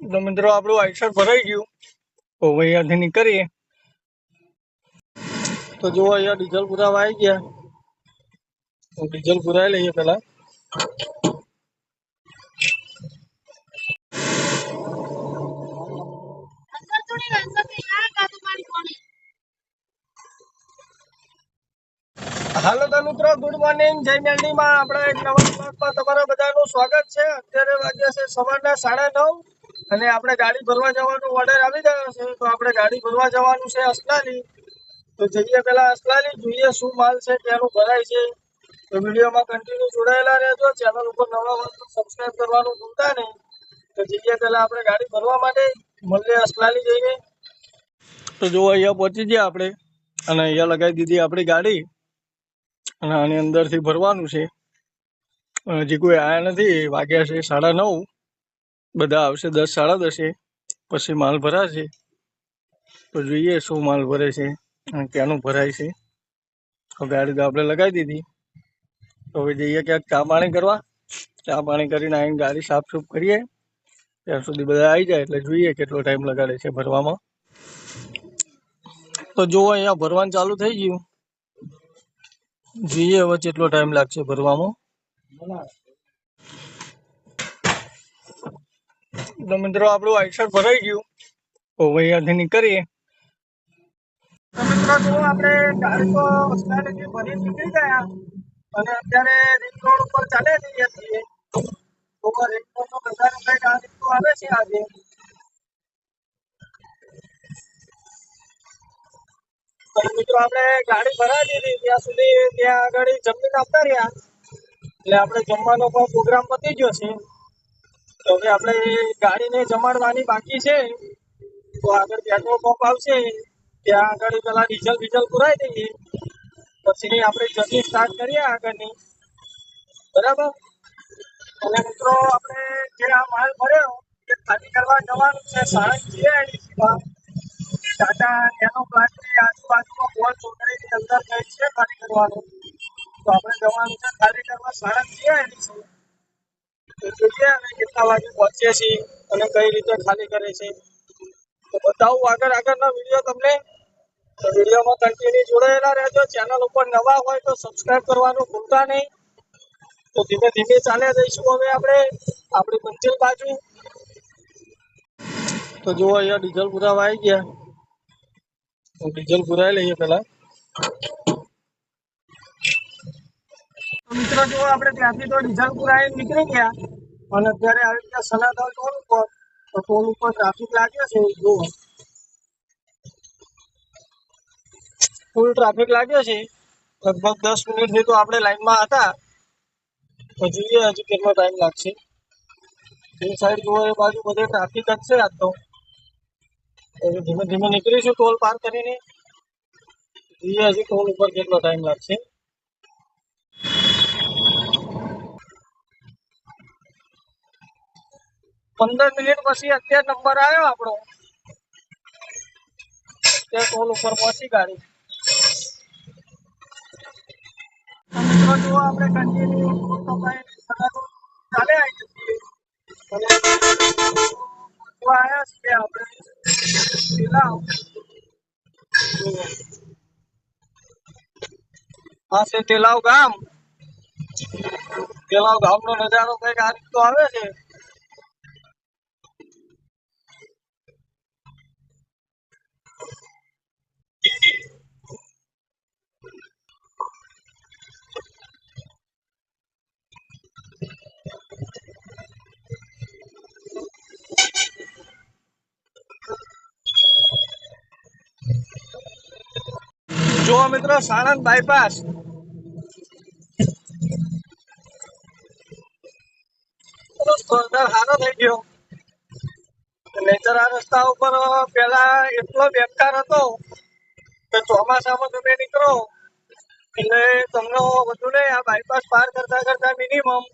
તો મિત્રો આપણું આઈસર ભરાઈ ગયું. તો હવે અહીંયાથી નીકળીએ. તો જુઓ અહીંયા ડીઝલ પુરાવા આવી ગયા ડીઝલ પુરાવી લઈએ પેલા હાલો તો મિત્રો ગુડ મોર્નિંગ જય મેલડીમાં આપણે એક નવા બ્લોગમાં તમારા બધાનું સ્વાગત છે. અત્યારે વાગ્યા છે સવારના સાડા નવ. અને આપણે ગાડી ભરવા જવાનું ઓર્ડર આવી ગયો છે, તો આપણે ગાડી ભરવા જવાનું છે અસલાલી તો જઈએ પેલા અસલાલી જોઈએ શું માલ છે, ક્યાંનું ભરાય છે. તો વિડીયોમાં કન્ટિન્યુ જોડાયેલા રહેજો. ચેનલ ઉપર નવા હોય તો સબસ્ક્રાઇબ કરવાનું ભૂલતા નહીં. તો જઈએ પેલા આપણે ગાડી ભરવા માટે, મળીએ અસલાલી જઈને. તો જો અહીંયા પહોંચી ગયા આપણે. અને અહીંયા લગાવી દીધી આપણી ગાડી. અને આની અંદરથી ભરવાનું છે. હજી કોઈ આયા નથી, વાગ્યા છે સાડા નવ. બધા આવશે દસ, સાડા દસે. પછી માલ ભરાશે. તો જોઈએ શું માલ ભરે છે અને ક્યાંનું ભરાય છે. તો ગાડી તો આપણે લગાવી દીધી. તો હવે જઈએ ક્યાંક ચા પાણી કરવા. ચા પાણી કરીને આવીને ગાડી સાફ સૂફ કરીએ. ત્યાં સુધી બધા આવી જાય એટલે જોઈએ કેટલો ટાઈમ લગાડે છે ભરવામાં. તો જુઓ અહીંયા ભરવાનું ચાલુ થઈ ગયું. જોઈએ હવે કેટલો ટાઈમ લાગશે ભરવામાં. તો મિત્રો આપણું આઈસર ભરાઈ ગયું. તો ભાઈ અહીંયાથી કરીએ. મિત્રો જો આપણે ગાડી તો સ્ટાર્ટથી ભરી નીકળી ગયા અને અત્યારે રિંગ રોડ ઉપર ચાલે જઈએ છીએ, તો રિંગ રોડ નો બજાર કંઈક ગાડી તો આવે છે આજે. મિત્રો આપણે ગાડી ભરાવી દીધી ત્યાં સુધી ત્યાં આગળ જમીન આપતા રહ્યા એટલે આપણે જમવાનો પણ પ્રોગ્રામ પતી ગયો છે. તો હવે આપણે ગાડીને જમાડવાની બાકી છે. તો આગળ પેટ્રોલ પંપ આવશે. ત્યાં આગળ પેલા ડીઝલ બીઝલ પુરાઈ દઈએ. પછી આપણે જર્ની સ્ટાર્ટ કરીએ આગળની. બરાબર? અને મિત્રો, આપણે જે આ માલ ભર્યો એ ખાલી કરવા જવાનું છે. સાણંદ જીઆઈડીસીમાં ટાટા નેનો પ્લાન્ટની આજુબાજુમાં બોલ ચોકડીની અંદર ગઈ છે ખાલી કરવાનું. તો આપણે જવાનું છે ખાલી કરવા સાણંદ જીઆઈડીસી કેટલા વાગે પહોંચે છે અને કઈ રીતે ખાલી કરે છે. તો બતાવું આગળ, આગળનો વીડિયો તમને. તો વિડીયોમાં કન્ટિન્યુ જોડાયેલા રહેજો. ચેનલ ઉપર નવા હોય તો સબસ્ક્રાઇબ કરવાનું ભૂલતા નહીં. તો ધીમે ધીમે ચાલ્યા જઈશું હવે આપણે. આપણી મંજિલ બાજુ. તો જુઓ અહીંયા ડીઝલ પુરાવા આવી ગયા. ડીઝલ પુરાવી લઈએ પેલા તો મિત્રો, જુઓ, આપણે ત્યાંથી તો ડીઝલ આવીને નીકળી ગયા, અને અત્યારે આવી રીતે સનાતન ટોલ ઉપર, તો ટોલ ઉપર ટ્રાફિક લાગ્યો છે, જુઓ. ફૂલ ટ્રાફિક લાગ્યો છે. લગભગ દસ મિનિટથી તો આપણે લાઈનમાં હતા. તો જોઈએ હજી કેટલો ટાઈમ લાગશે. એ સાઈડ જુઓ, એ બાજુ બધે ટ્રાફિક જ છે આજ તો. ધીમે ધીમે નીકળીશું ટોલ પાર કરીને. જોઈએ હજી ટોલ ઉપર કેટલો ટાઈમ લાગશે. પંદર મિનિટ પછી અત્યારે નંબર આવ્યો આપણો. ટોલ ઉપર પહોંચી ગાડી આપણે કન્ટિન્યુ આવ્યા છીએ આપણે. આ છે તેલાવ ગામ. તેલાવ ગામનો નજારો કંઈક આ રીતનો આવે છે. જો મિત્રો, સાણંદ બાયપાસ સારો થઈ ગયો. નહીતર આ રસ્તા ઉપર પેલા એટલો બેકાર હતો કે ચોમાસામાં તમે નીકળો, એટલે તમને વધુ નહીં આ બાયપાસ પાર કરતા કરતા મિનિમમ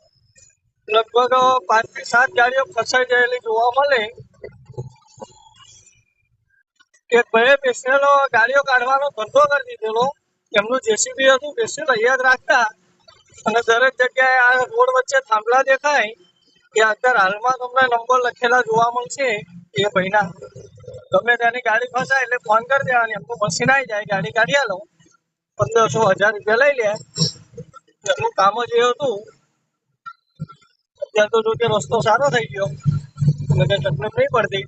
લગભગ પાંચથી સાત ગાડીઓ ફસાઈ ગયેલી જોવા મળે. કે ભાઈ પેશનેલો ગાડીઓ કાઢવાનો ધંધો કરી દીધેલો. એમનું જેસીબી હતું પેશનેલ અહીંયા રાખતા અને દરેક જગ્યાએ આ રોડ વચ્ચે થાંભલા દેખાય કે અત્યારે હાલમાં તમને નંબર લખેલા જોવા મળશે એ ભાઈના ગમે તેની ગાડી ફસાય એટલે ફોન કરી દેવાની. એમનું મશીન આવી જાય, ગાડી કાઢી આલો. પંદરસો હજાર રૂપિયા લઈ લે. એમનું કામ જ એ હતું. અત્યારે તો જો રસ્તો સારો થઈ ગયો. એટલે તકલીફ નહીં પડતી.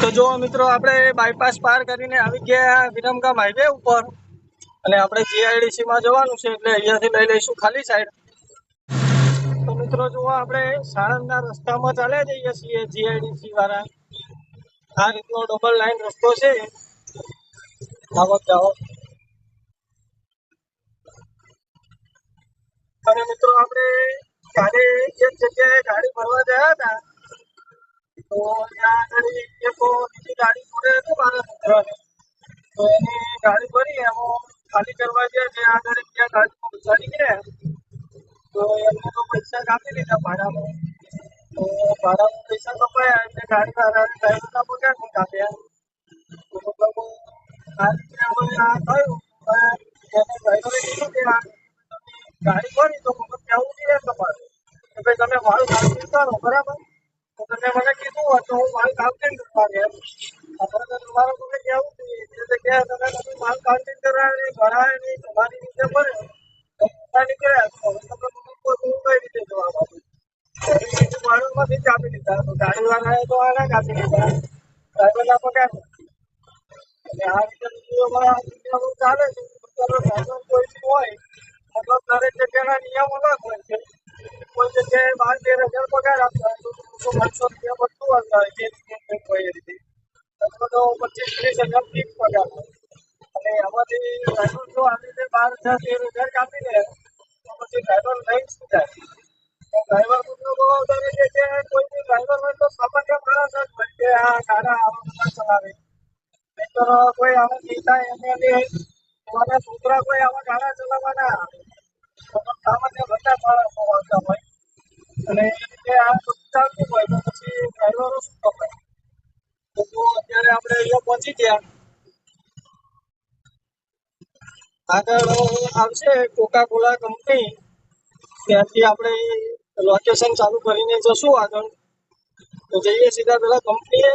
તો જો મિત્રો, આપણે બાયપાસ પાર કરીને આવી ગયા વિરમગામ હાઈવે ઉપર. અને આપણે જીઆઈડીસી માં જવાનું છે, એટલે અહીંયાથી લઈ લઈશું ખાલી સાઈડ તો મિત્રો, જો આપણે સાણંદના રસ્તામાં ચાલ્યા જઈએ છીએ જીઆઈડીસી વાળા. આ રીતનો ડબલ લાઈન રસ્તો છે. આવક જાઓ. અને મિત્રો, આપણે કાલે એક જગ્યાએ ગાડી ભરવા ગયા હતા. તો ત્યાં આગળ એક બીજી ગાડી જોડે હતું મારા છોકરાને તો એની ગાડી ભરી એમાં ખાલી કરવા ગયા ત્યાં આગળ ત્યાં ગાડીમાં ઉછાળી ગયા તો એમને તો પૈસા કાપી લીધા ભાડામાં તો ભાડામાં પૈસા કપાયા એટલે ગાડી વાળાને ડ્રાઈવરના પગાર નહીં કાપ્યા તો મતલબ આ રીતે આ ગાડી ભરી તો મતલબ કહેવું જોઈએ તમારે કે ભાઈ તમે મારું કરો બરાબર તો તમે મને કીધું તો હું માલ કાઉન્ટિંગ કરવા ગયા. આપણે તો તમારે મને કહેવું જે જગ્યાએ તમે તમે માલ કાપી કરાવે, ભરાય નહીં, તમારી રીતે ભરે, તો મોટા નીકળ્યા તો તમે મને કોઈ હું કઈ રીતે જવાબ આપું? એવી રીતે ભાડુંમાંથી કાપી લીધા તો ગાડીવાળાએ તો આના કાપી લીધા ડ્રાઈવરના પગાર અને આ રીતે દુનિયામાં ચાલે છે. કોઈ હોય, મતલબ દરેક જગ્યાના નિયમો અલગ હોય છે. કોઈ જગ્યાએ બાર, તેર હજાર પગાર આપતા હોય તો પાંચસો રૂપિયા બધું આવતા હોય? તો પચીસ, ત્રીસ હજાર ફિક્સ પગાર અને એમાંથી ડ્રાઈવર બાર હજાર, તેર હજાર કાપી લે, તો પછી ડ્રાઈવર શું જાય? તો બહુ દરેક જગ્યાએ કોઈ ડ્રાઈવર હોય તો સામાન્ય માણસ જ કે ગાડા આવા ચલાવે. નહીંતર કોઈ આવા નેતા એમએલએ એવાના કોઈ આવા ગાડા ચલાવવાના આવે. તો સામાન્ય બધા માણસો આવતા હોય અને એ આ ચાલતું હોય તો પછી ડ્રાઈવરો શું કપાય તો અત્યારે આપણે અહીંયા પહોંચી ગયા. આગળ આવશે કોકા કોલા કંપની ત્યાંથી આપણે લોકેશન ચાલુ કરીને જશું આગળ. તો જઈએ સીધા પેલા કંપનીએ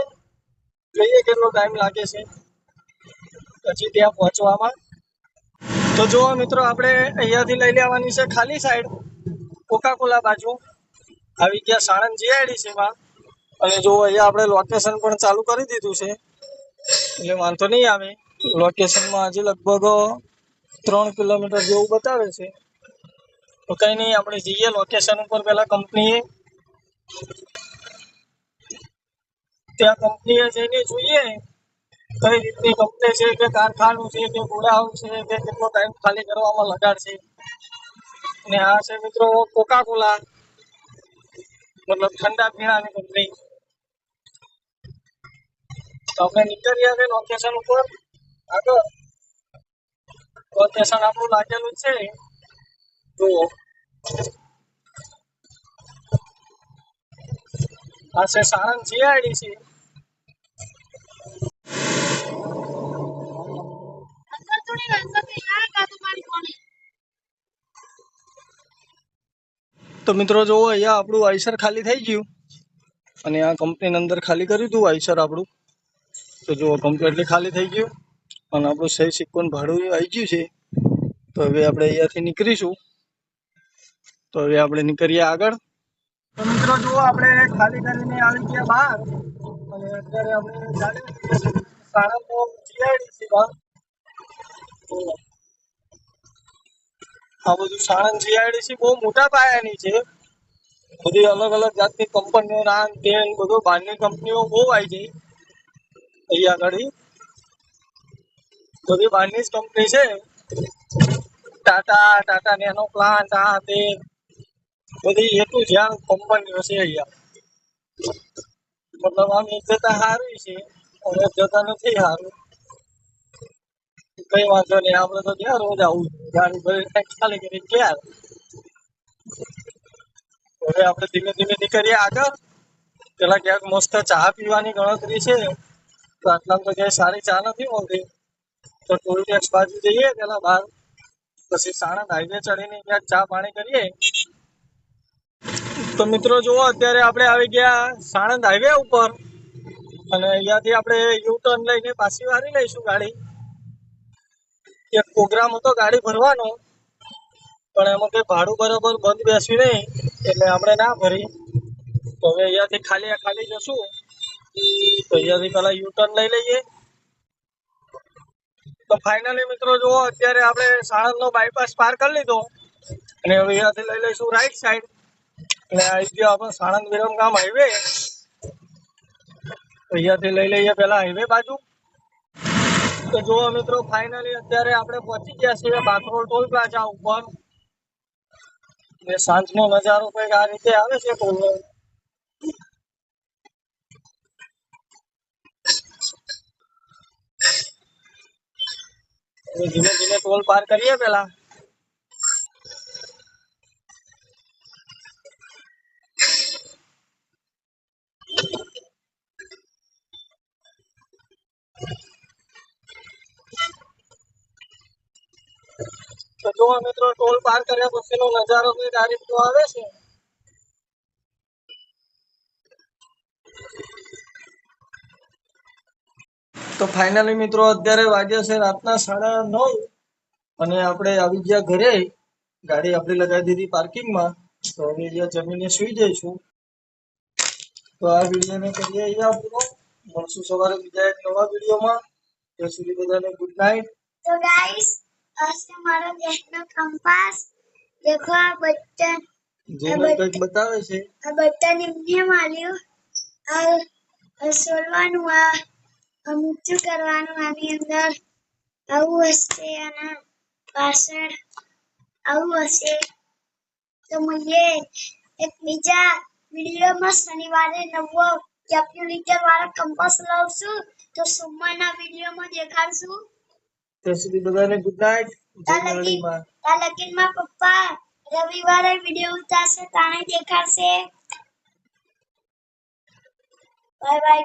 જોઈએ કેટલો ટાઈમ લાગે છે. પછી ત્યાં પહોંચવામાં. તો જુઓ મિત્રો, આપણે અહીંયાથી લઈ લેવાની છે ખાલી સાઈડ કોકાકોલા બાજુ. આવી ગયા સાણંદ જીઆઈડીસીમાં અને જો અહીંયા આપણે લોકેશન પણ ચાલુ કરી દીધું છે. એટલે વાંધો નહીં આવે. લોકેશનમાં હજી લગભગ ત્રણ કિલોમીટર જેવું બતાવે છે. તો કંઈ નહીં, આપણે જઈએ લોકેશન ઉપર. પહેલાં કંપનીએ ત્યાં કંપનીએ જઈને જોઈએ. કઈ રીતની કંપની છે કે કારખાનું છે કે ગોડાઉન છે કે કેટલો ટાઈમ ખાલી કરવામાં લગાડશે અને આ છે મિત્રો કોકા મતલબ ઠંડા પીણાની કંપની તો આપણે નીકળ્યા છે લોકેશન ઉપર. આગળ. લોકેશન આપણું લાગેલું છે. જુઓ. આ છે સાણંદ જીઆઈડીસી તો મિત્રો જોવો અહીંયા આપણું આઈસર ખાલી થઈ ગયું. અને આ કંપનીની અંદર ખાલી કર્યું હતું, આઈસર આપણું. તો જુઓ કમ્પ્લીટલી ખાલી થઈ ગયું. અને આપણું સહી સિક્કોન ભાડું આવી ગયું છે. તો હવે આપણે અહીંયાથી નીકળીશું. તો હવે આપણે નીકળીએ આગળ. મિત્રો જુઓ, આપણે ખાલી કરીને આવી ગયા બહાર. અને અત્યારે આપણે સાણંદ જીઆઈડીસી જુઓ. આ બધું સાણંદ જીઆઈડીસી બહુ મોટા પાયાની છે. બધી અલગ અલગ જાતની કંપનીઓ રાન તેલ બધું બહારની કંપનીઓ બહુ આવી ગઈ અહીંયા આગળ બધી બહારની જ કંપની છે. ટાટા ટાટા નેનો પ્લાન્ટ, આ, તે. બધી એ ટુ જ્યાં કંપનીઓ છે અહીંયા મતલબ આમ એક જતા સારું છે, અને જતા નથી સારું કઈ વાંધો નહીં, આપણે તો ત્યાં રોજ આવું ગાડી ખાલી કરી ગયા. હવે આપણે ધીમે ધીમે નીકળીએ આગળ. પેલા ક્યાંક મસ્ત ચા પીવાની ગણતરી છે. તો આટલામાં તો ક્યાંય સારી ચા નથી મળતી. તો ટોલ ટેક્સ બાજુ જઈએ, પેલા બહાર. પછી સાણંદ હાઈવે ચડીને ક્યાંક ચા પાણી કરીએ. તો મિત્રો જુઓ, અત્યારે આપણે આવી ગયા સાણંદ હાઈવે ઉપર. અને અહીંયાથી આપણે યુ ટર્ન લઈને પાછી વારી લઈશું ગાડી. એક પ્રોગ્રામ હતો, ગાડી ભરવાનો. પણ એમાં કઈ ભાડું બરાબર બંધ બેસ્યું નહીં, એટલે આપણે ના ભરી. તો હવે અહીંયાથી ખાલી ખાલી જશું. તો અહીંયાથી પેલા યુ ટર્ન લઈ લઈએ. તો ફાઇનલી મિત્રો જુઓ, અત્યારે આપણે સાણંદનો બાયપાસ પાર કરી લીધો. અને હવે અહીંયાથી લઈ લઈશું રાઈટ સાઈડ એટલે આવી ગયો આપણે સાણંદ વિરમગામ હાઈવે અહીંયાથી લઈ લઈએ પેલા હાઈવે બાજુ. તો જુઓ મિત્રો ફાઇનલી અત્યારે આપણે પહોંચી ગયા છીએ બાકરોલ ટોલ પ્લાઝા ઉપર. ને સાંજનો નજારો કંઈક આ રીતે આવે છે ટોલનો ધીમે ધીમે ટોલ પાર કરીએ પેલા તો મિત્રો ટોલ પાર કર્યા પછીનો નજારો ડાયરેક્ટ જો આવે છે? તો ફાઇનલી મિત્રો અત્યારે વાગ્યા છે રાતના સાડા નવ અને આપણે આવી ગયા ઘરે. ગાડી આપણે લગાવી દીધી પાર્કિંગમાં. તો હવે અહીંયા જમીને સુઈ જઈશું. તો આ વિડીયોને કરીએ અહીંયા પૂરો મળશું સવારે બીજા એક નવા વિડીયોમાં ત્યાં સુધી બધાને ગુડ નાઇટ આસને મારો ગેસનો કંપાસ. દેખો આ બટન જે કંઈક બતાવે છે. આ બટન એમને માલ્યું. આ સોલવાનું આ અમુચું કરવાનું આની અંદર. આવું હશે અને પાછળ. આવું હશે. તો મળીએ એક બીજા વિડીયોમાં શનિવારે નવો કેલ્ક્યુલેટર વાળો કંપાસ લાવશું. તો સોમવારના વિડીયોમાં દેખાડશું. ત્યાં સુધી બધાને ગુડ નાઇટ ત્યાં લગી મેરડીમાં પપ્પા રવિવારે વિડિયો ઉતારશે તાણે દેખાડશે. Bye bye